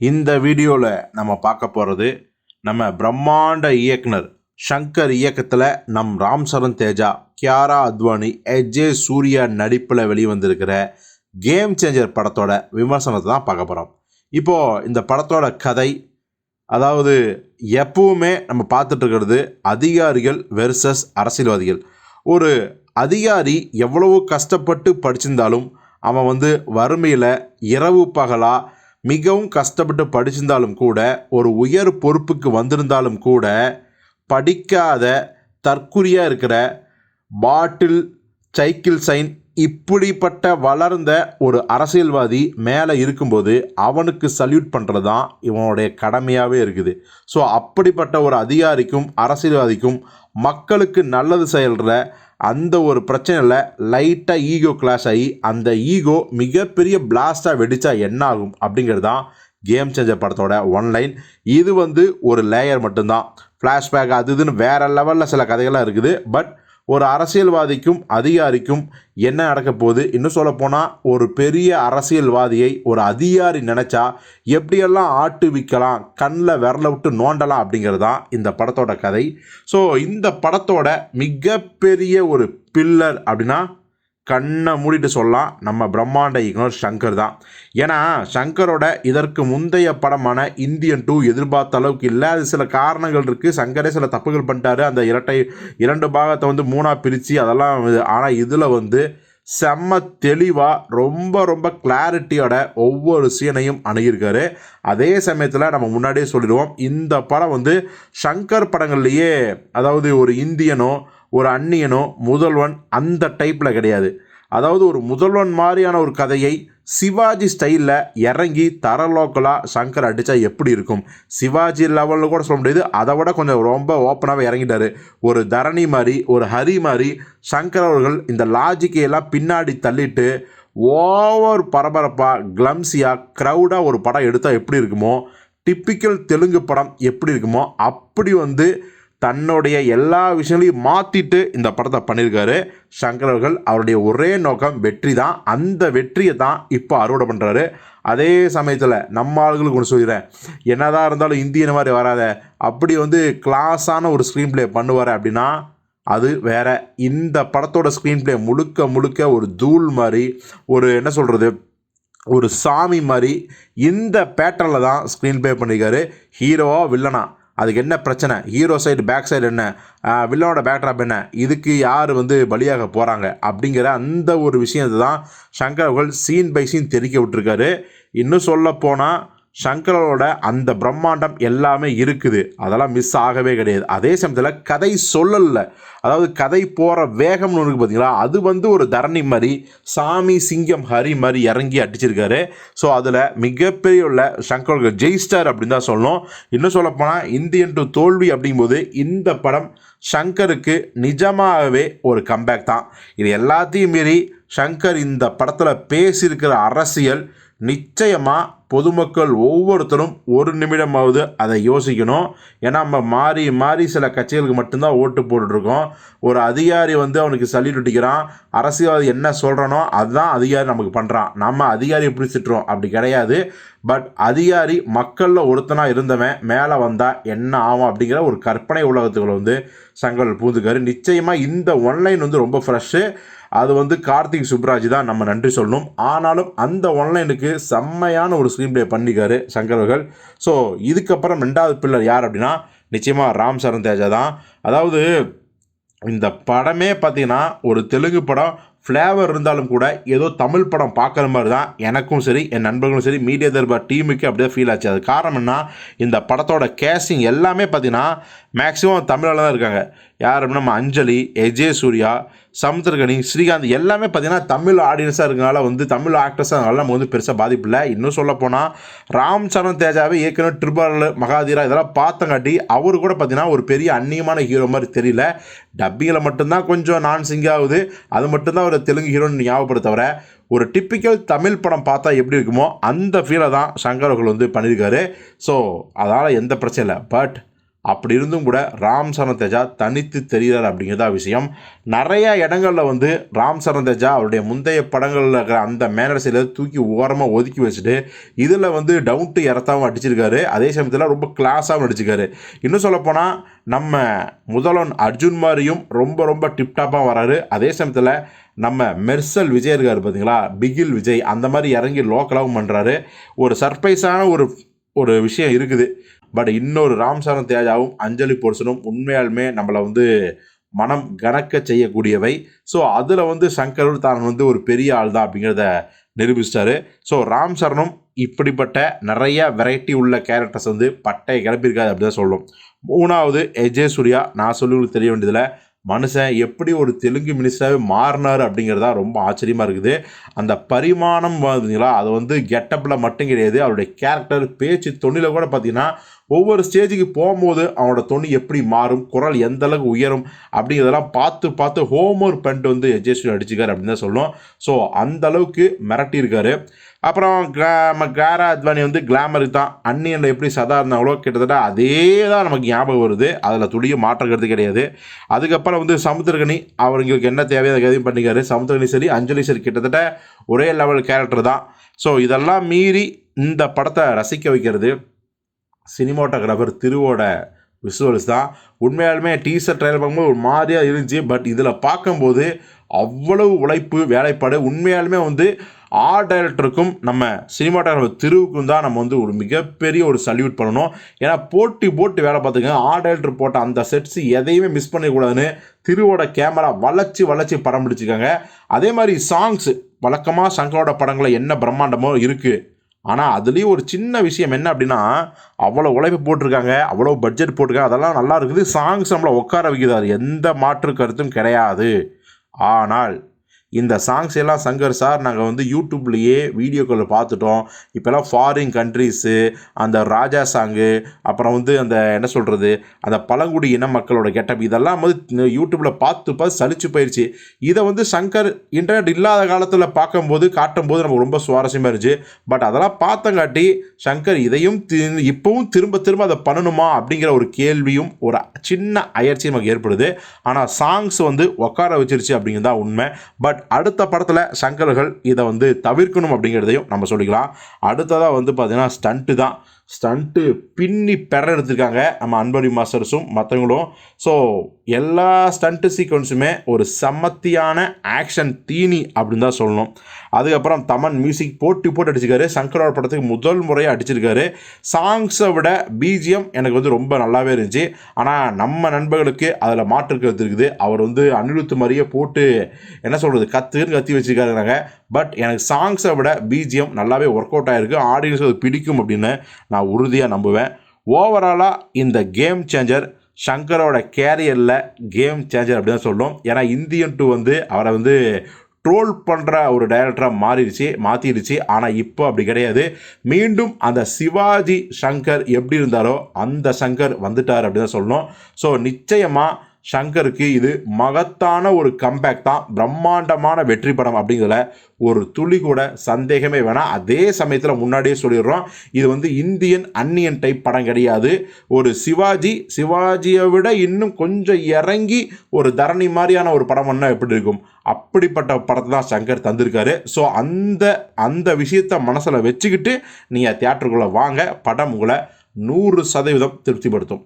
இந்த வீடியோவில் நம்ம பார்க்க போகிறது நம்ம பிரம்மாண்ட இயக்குனர் ஷங்கர் இயக்கத்தில் நம் ராம் சரண் தேஜா கியாரா அத்வானி எஜே சூர்யா நடிப்பில் வெளிவந்திருக்கிற கேம் சேஞ்சர் படத்தோட விமர்சனத்தை தான் பார்க்க போகிறோம் இப்போது இந்த படத்தோட கதை அதாவது எப்பவுமே நம்ம பார்த்துட்ருக்கிறது அதிகாரிகள் வெர்சஸ் அரசியல்வாதிகள். ஒரு அதிகாரி எவ்வளவு கஷ்டப்பட்டு படிச்சிருந்தாலும் அவன் வந்து வறுமையில் இரவு பகலாக மிகவும் கஷ்டப்பட்டு படிச்சிருந்தாலும் கூட ஒரு உயர் பொறுப்புக்கு வந்திருந்தாலும் கூட படிக்காத தற்குறியாக இருக்கிற பாட்டில் சைக்கிள் சைன் இப்படிப்பட்ட வளர்ந்த ஒரு அரசியல்வாதி மேலே இருக்கும்போது அவனுக்கு சல்யூட் பண்ணுறது தான் இவனுடைய கடமையாகவே இருக்குது. ஸோ அப்படிப்பட்ட ஒரு அதிகாரிக்கும் அரசியல்வாதிக்கும் மக்களுக்கு நல்லது செய்கிற அந்த ஒரு பிரச்சனையில் லைட்டாக ஈகோ கிளாஷ் ஆகி அந்த ஈகோ மிகப்பெரிய பிளாஸ்டாக வெடித்தா என்ன ஆகும் அப்படிங்கிறது தான் கேம் சேஞ்சர் படத்தோட ஒன்லைன் இது வந்து ஒரு லேயர் மட்டும்தான். ஃப்ளாஷ்பேக் அது இதுன்னு வேறு லெவலில் சில கதைகள்லாம் இருக்குது. பட் ஒரு அரசியல்வாதிக்கும் அதிகாரிக்கும் என்ன நடக்க போகுது? இன்னும் சொல்லப்போனால் ஒரு பெரிய அரசியல்வாதியை ஒரு அதிகாரி நினச்சா எப்படியெல்லாம் ஆட்டு விற்கலாம் கண்ணில் விரல விட்டு நோண்டலாம் அப்படிங்கிறது தான் இந்த படத்தோட கதை. ஸோ இந்த படத்தோட மிகப்பெரிய ஒரு பில்லர் அப்படின்னா கண்ணை மூடிட்டு சொல்லலாம். நம்ம பிரம்மாண்ட இயக்குனர் சங்கர் தான். ஏன்னா சங்கரோட இதற்கு முந்தைய படமான இந்தியன் டூ எதிர்பார்த்த அளவுக்கு இல்லை. அது சில காரணங்கள் இருக்குது சங்கரே சில தப்புகள் பண்ணிட்டாரு. அந்த இரட்டை இரண்டு பாகத்தை வந்து மூணாக பிரித்து அதெல்லாம் ஆனால் இதில் வந்து செம்ம தெளிவாக ரொம்ப ரொம்ப கிளாரிட்டியோட ஒவ்வொரு சீனையும் அணுகியிருக்காரு. அதே சமயத்தில் நம்ம முன்னாடியே சொல்லிடுவோம். இந்த படம் வந்து சங்கர் படங்கள்லேயே அதாவது ஒரு இந்தியனோ ஒரு அந்நியனோ முதல்வன் அந்த டைப்பில் கிடையாது. அதாவது ஒரு முதல்வன் மாதிரியான ஒரு கதையை சிவாஜி ஸ்டைலில் இறங்கி தர லோக்கலாக சங்கர் அடித்தா எப்படி இருக்கும்? சிவாஜி லெவலில் கூட சொல்ல முடியாது. அதை விட கொஞ்சம் ரொம்ப ஓப்பனாகவே இறங்கிட்டார். ஒரு தரணி மாதிரி ஒரு ஹரி மாதிரி சங்கர் அவர்கள் இந்த லாஜிக்கையெல்லாம் பின்னாடி தள்ளிட்டு ஓவர் பரபரப்பாக கிளம்ஸியாக க்ரௌடாக ஒரு படம் எடுத்தால் எப்படி இருக்குமோ டிப்பிக்கல் தெலுங்கு படம் எப்படி இருக்குமோ அப்படி வந்து தன்னுடைய எல்லா விஷயங்களையும் மாற்றிட்டு இந்த படத்தை பண்ணியிருக்காரு சங்கர் அவர்கள் அவருடைய ஒரே நோக்கம் வெற்றி தான். அந்த வெற்றியை தான் இப்போ அறுவடை பண்ணுறாரு அதே சமயத்தில் நம்ம ஆளுகளுக்கு ஒன்று சொல்லிடுறேன். என்னதான் இருந்தாலும் இந்தியன் மாதிரி வராத. அப்படி வந்து கிளாஸான ஒரு ஸ்க்ரீன் ப்ளே பண்ணுவார் அப்படின்னா அது வேற. இந்த படத்தோட ஸ்க்ரீன் ப்ளே முழுக்க முழுக்க ஒரு தூள் மாதிரி ஒரு என்ன சொல்கிறது ஒரு சாமி மாதிரி இந்த பேட்டர்னில் தான் ஸ்க்ரீன் ப்ளே பண்ணியிருக்காரு ஹீரோவா வில்லனா அதுக்கு என்ன பிரச்சனை? ஹீரோ சைடு பேக் சைடு என்ன? வில்லனோட பேக்ட்ராப் என்ன? இதுக்கு யார் வந்து பலியாக போகிறாங்க அப்படிங்கிற அந்த ஒரு விஷயத்தை தான் சங்கர் அவர்கள் சீன் பை சீன் தெரிக்க விட்டுருக்காரு. இன்னும் சொல்ல போனால் சங்கரோட அந்த பிரம்மாண்டம் எல்லாமே இருக்குது. அதெல்லாம் மிஸ் ஆகவே கிடையாது. அதே சமயத்தில் கதை சொல்லலை அதாவது கதை போகிற வேகம்னு இருக்குது பார்த்தீங்களா அது வந்து ஒரு தரணி மாதிரி சாமி சிங்கம் ஹரி மாதிரி இறங்கி அடிச்சிருக்காரு. ஸோ அதில் மிகப்பெரிய உள்ள சங்கரோட ஜெயிஸ்டார் அப்படின்னு தான் சொல்லணும். இன்னும் சொல்லப்போனால் இந்தியன் டு தோல்வி அப்படிங்கும்போது இந்த படம் சங்கருக்கு நிஜமாகவே ஒரு கம்பேக் தான். இது எல்லாத்தையும் மீறி சங்கர் இந்த படத்தில் பேசியிருக்கிற அரசியல் நிச்சயமாக பொதுமக்கள் ஒவ்வொருத்தரும் ஒரு நிமிடமாவது அதை யோசிக்கணும். ஏன்னா நம்ம மாறி மாறி சில கட்சிகளுக்கு மட்டும்தான் ஓட்டு போட்டுட்ருக்கோம். ஒரு அதிகாரி வந்து அவனுக்கு சளி அடிக்கிறான் அரசியல்வாதி என்ன சொல்கிறானோ அதுதான் அதிகாரி நமக்கு பண்ணுறான் நம்ம அதிகாரியை பிடிச்சிட்டுறோம் அப்படி கிடையாது. பட் அதிகாரி மக்களில் ஒருத்தனாக இருந்தவன் மேலே வந்தால் என்ன ஆகும் அப்படிங்கிற ஒரு கற்பனை உலகத்துக்குள்ள வந்து சங்கல் பூந்துக்காரு நிச்சயமாக இந்த ஒன்லைன் வந்து ரொம்ப ஃப்ரெஷ்ஷு அது வந்து கார்த்திக் சுப்ராஜ் தான் நம்ம நன்றி சொல்லணும். ஆனாலும் அந்த ஒன்லைனுக்கு செம்மையான ஒரு ஸ்க்ரீன் ப்ளே பண்ணிக்காரு சங்கர் அவர்கள். ஸோ இதுக்கப்புறம் ரெண்டாவது பில்லர் யார் அப்படின்னா நிச்சயமாக ராம் சரண் தேஜா தான். அதாவது இந்த படமே பார்த்தீங்கன்னா ஒரு தெலுங்கு படம் ஃப்ளேவர் இருந்தாலும் கூட ஏதோ தமிழ் படம் பார்க்குற மாதிரி தான் எனக்கும் சரி என் நண்பர்களும் சரி மீடியா தர்பார் டீமுக்கு அப்படியே ஃபீல் ஆச்சு. அது காரணம் என்ன? இந்த படத்தோட கேஸ்டிங் எல்லாமே பார்த்தீங்கன்னா மேக்ஸிமம் தமிழில் தான் இருக்காங்க. யார் அப்படின்னா நம்ம அஞ்சலி எஜே சூர்யா சமுத்திரகனி ஸ்ரீகாந்த் எல்லாமே பார்த்தீங்கன்னா தமிழ் ஆடியன்ஸாக இருக்கனால வந்து தமிழ் ஆக்டர்ஸாக அதனால நம்ம வந்து பெருசாக பாதிப்பு இல்லை. இன்னும் சொல்லப்போனால் ராம் சரண் தேஜாவே ஏற்கனவே ட்ரிபல் மகாதீரா இதெல்லாம் பார்த்தங்காட்டி அவர் கூட பார்த்தீங்கன்னா ஒரு பெரிய அந்நியமான ஹீரோ மாதிரி தெரியல. டப்பிங்கில் மட்டும்தான் கொஞ்சம் நான் சிங் ஆகுது. அது மட்டும்தான் ஒரு தெலுங்கு ஹீரோன்னு தவிர ஒரு டிப்பிக்கல் தமிழ் படம் பார்த்தா எப்படி இருக்குமோ அந்த ஃபீலை தான் சங்கர் அவர்கள் வந்து பண்ணியிருக்காரு. ஸோ அதனால் எந்த பிரச்சனை இல்லை. பட் அப்படி இருந்தும் கூட ராம் சரண் தேஜா தனித்து தெரிகிறார் அப்படிங்கிறதா விஷயம். நிறைய இடங்களில் வந்து ராம் சரண் தேஜா அவருடைய முந்தைய படங்களில் இருக்கிற அந்த மேனர்ஸில் தூக்கி ஓரமாக ஒதுக்கி வச்சுட்டு இதில் வந்து டவுன் டு இறத்தாவும் அடிச்சிருக்காரு. அதே சமயத்தில் ரொம்ப கிளாஸாகவும் நடிச்சிருக்காரு. இன்னும் சொல்லப்போனால் நம்ம முதல்வன் அர்ஜுன் மாதிரியும் ரொம்ப ரொம்ப டிப்டாப்பாக வராரு. அதே சமயத்தில் நம்ம மெர்சல் விஜய் இருக்கார் பார்த்தீங்களா பிகில் விஜய். அந்த மாதிரி இறங்கி லோக்கலாகவும் பண்ணுறாரு ஒரு சர்ப்ரைஸான ஒரு ஒரு விஷயம் இருக்குது. பட் இன்னொரு ராம்சரண் தேஜாவும் அஞ்சலி போர்சனும் உண்மையாலுமே நம்மளை வந்து மனம் கணக்க செய்யக்கூடியவை. ஸோ அதில் வந்து சங்கரூர் தான் வந்து ஒரு பெரிய ஆள் தான் அப்படிங்கிறத நிரூபிச்சிட்டாரு. ஸோ ராம் சரணும் இப்படிப்பட்ட நிறைய வெரைட்டி உள்ள கேரக்டர்ஸ் வந்து பட்டை கிளப்பியிருக்காது அப்படி தான் சொல்லும் மூணாவது எஜே சூர்யா. நான் சொல்லி உங்களுக்கு தெரிய வேண்டியதில் மனுஷன் எப்படி ஒரு தெலுங்கு மினிஸ்டராகவே மாறினார் அப்படிங்கிறதா ரொம்ப ஆச்சரியமாக இருக்குது. அந்த பரிமாணம் பார்த்தீங்களா அது வந்து கெட்டப்பில் மட்டும் கிடையாது. அவருடைய கேரக்டர் பேச்சு தொண்ணியில் கூட பார்த்தீங்கன்னா ஒவ்வொரு ஸ்டேஜுக்கு போகும்போது அவனோட தொனி எப்படி மாறும் குரல் எந்த அளவுக்கு உயரும் அப்படிங்கிறதெல்லாம் பார்த்து பார்த்து ஹோம்ஒர்க் பண்ணிட்டு வந்து எஜேஸ்வரி அடிச்சுக்கார் அப்படின்னு தான் சொல்லுவோம் ஸோ அந்த அளவுக்கு மிரட்டியிருக்காரு. அப்புறம் நம்ம கேரா அத்வானி வந்து கிளாமருக்கு தான். அன்னியனில் எப்படி சதா இருந்தாங்களோ கிட்டத்தட்ட அதே தான் நமக்கு ஞாபகம் வருது. அதில் துளிய மாற்றங்கிறது கிடையாது. அதுக்கப்புறம் வந்து சமுத்திரகனி அவங்களுக்கு என்ன தேவையோ அதை எதையும் பண்ணிக்காரு. சமுத்திரகனி சரி அஞ்சலி சரி கிட்டத்தட்ட ஒரே லெவல் கேரக்டர் தான். ஸோ இதெல்லாம் மீறி இந்த படத்தை ரசிக்க வைக்கிறது. சினிமாட்டோகிராஃபர் திருவோட விசுவல்ஸ் தான். உண்மையாலுமே டீசர் ட்ரையல் பார்க்கும்போது ஒரு மாதிரியாக இருந்துச்சு. பட் இதில் பார்க்கும்போது அவ்வளவு உழைப்பு வேலைப்பாடு உண்மையாலுமே வந்து ஆர்ட் டைரக்டருக்கும் நம்ம சினிமாட்டோகிராஃபர் திருவுக்கும் தான் நம்ம வந்து ஒரு மிகப்பெரிய ஒரு சல்யூட் பண்ணணும். ஏன்னா போட்டி போட்டு வேலை பார்த்துங்க ஆர்ட் டைரக்டர் போட்ட அந்த செட்ஸ் எதையுமே மிஸ் பண்ணிக்கூடாதுன்னு திருவோட கேமரா வளர்ச்சி வளர்ச்சி படம் பிடிச்சிருக்காங்க. அதே மாதிரி சாங்ஸ் வழக்கமாக சங்கரோட படங்களில் என்ன பிரம்மாண்டமோ இருக்குது ஆனால் அதுலேயும் ஒரு சின்ன விஷயம் என்ன அப்படின்னா அவ்வளோ உழைப்பு போட்டிருக்காங்க அவ்வளோ பட்ஜெட் போட்டிருக்காங்க அதெல்லாம் நல்லா இருக்குது. சாங்ஸ் நம்மளை உட்கார வைக்கிறார் எந்த மாற்று கருத்தும் கிடையாது. ஆனால் இந்த சாங்ஸ் எல்லாம் சங்கர் சார் நாங்கள் வந்து யூடியூப்லேயே வீடியோக்களில் பார்த்துட்டோம். இப்போல்லாம் ஃபாரின் கண்ட்ரீஸு அந்த ராஜா சாங்கு அப்புறம் வந்து அந்த என்ன சொல்கிறது அந்த பழங்குடி இன மக்களோட கெட்டப் இதெல்லாம் வந்து யூடியூப்பில் பார்த்து பார்த்து சலிச்சு போயிடுச்சு இதை வந்து சங்கர் இன்டர்நெட் இல்லாத காலத்தில் பார்க்கும்போது காட்டும்போது நமக்கு ரொம்ப சுவாரஸ்யமாக இருந்துச்சு. பட் அதெல்லாம் பார்த்தங்காட்டி சங்கர் இதையும் தி- இப்பவும் திரும்ப திரும்ப அதை பண்ணணுமா அப்படிங்கிற ஒரு கேள்வியும் ஒரு சின்ன அயற்சி நமக்கு ஏற்படுது. ஆனால் சாங்ஸ் வந்து உட்கார வச்சிருச்சு அப்படிங்கிறது தான் உண்மை. பட் அடுத்த படத்தில் சங்கர்கள் இதை வந்து தவிர்க்கணும் அப்படிங்கிறதையும் நம்ம சொல்லிக்கலாம். அடுத்ததாக வந்து பார்த்திங்கன்னா ஸ்டண்ட்டு தான். ஸ்டண்ட்டு பின்னி பெற எடுத்திருக்காங்க நம்ம அன்பரி மாஸ்டர்ஸும் மற்றவங்களும் ஸோ எல்லா ஸ்டண்ட்டு சீக்வன்ஸுமே ஒரு சம்மத்தியான ஆக்ஷன் தீனி அப்படின்னு தான் சொல்லணும். அதுக்கப்புறம் தமன் மியூசிக் போட்டி போட்டு அடிச்சிருக்காரு. சங்கரோட படத்துக்கு முதல் முறையாக அடிச்சிருக்காரு. சாங்ஸை விட பிஜிஎம் எனக்கு வந்து ரொம்ப நல்லாவே இருந்துச்சு. ஆனால் நம்ம நண்பர்களுக்கு அதில் மாற்று கருத்து இருக்குது. அவர் வந்து அனிருத்து மாதிரியே போட்டு என்ன சொல்கிறது கத்துன்னு கத்தி வச்சுருக்காருனாங்க பட் எனக்கு சாங்ஸை விட பிஜிஎம் நல்லாவே ஒர்க் அவுட் ஆகிருக்கு ஆடியன்ஸ் அது பிடிக்கும் அப்படின்னு நான் உறுதியாக நம்புவேன். ஓவராலாக இந்த கேம் சேஞ்சர் ஷங்கரோட கேரியரில் கேம் சேஞ்சர் அப்படின்னு தான் சொல்லணும் ஏன்னா இந்தியன் டூ வந்து அவரை வந்து ட்ரோல் பண்ணுற ஒரு டைரக்டராக மாறிடுச்சு மாற்றிடுச்சு ஆனால் இப்போ அப்படி கிடையாது. மீண்டும் அந்த சிவாஜி சங்கர் எப்படி இருந்தாரோ அந்த சங்கர் வந்துட்டார் அப்படின்னு தான் சொல்லணும். ஸோ நிச்சயமாக சங்கருக்கு இது மகத்தான ஒரு கம்பேக் தான். பிரம்மாண்டமான வெற்றி படம் அப்படிங்கிறதுல ஒரு துளி கூட சந்தேகமே வேணாம். அதே சமயத்தில் முன்னாடியே சொல்லிடுறோம். இது வந்து இந்தியன் அன்னியன் டைப் படம் கிடையாது. ஒரு சிவாஜி சிவாஜியை விட இன்னும் கொஞ்சம் இறங்கி ஒரு தரணி மாதிரியான ஒரு படம் பண்ணால் எப்படி இருக்கும்? அப்படிப்பட்ட படத்தை தான் சங்கர் தந்திருக்காரு. ஸோ அந்த அந்த விஷயத்தை மனசில் வச்சுக்கிட்டு நீங்கள் தியேட்டருக்குள்ளே வாங்க. படம் உங்களை நூறு சதவீதம் திருப்திப்படுத்தும்.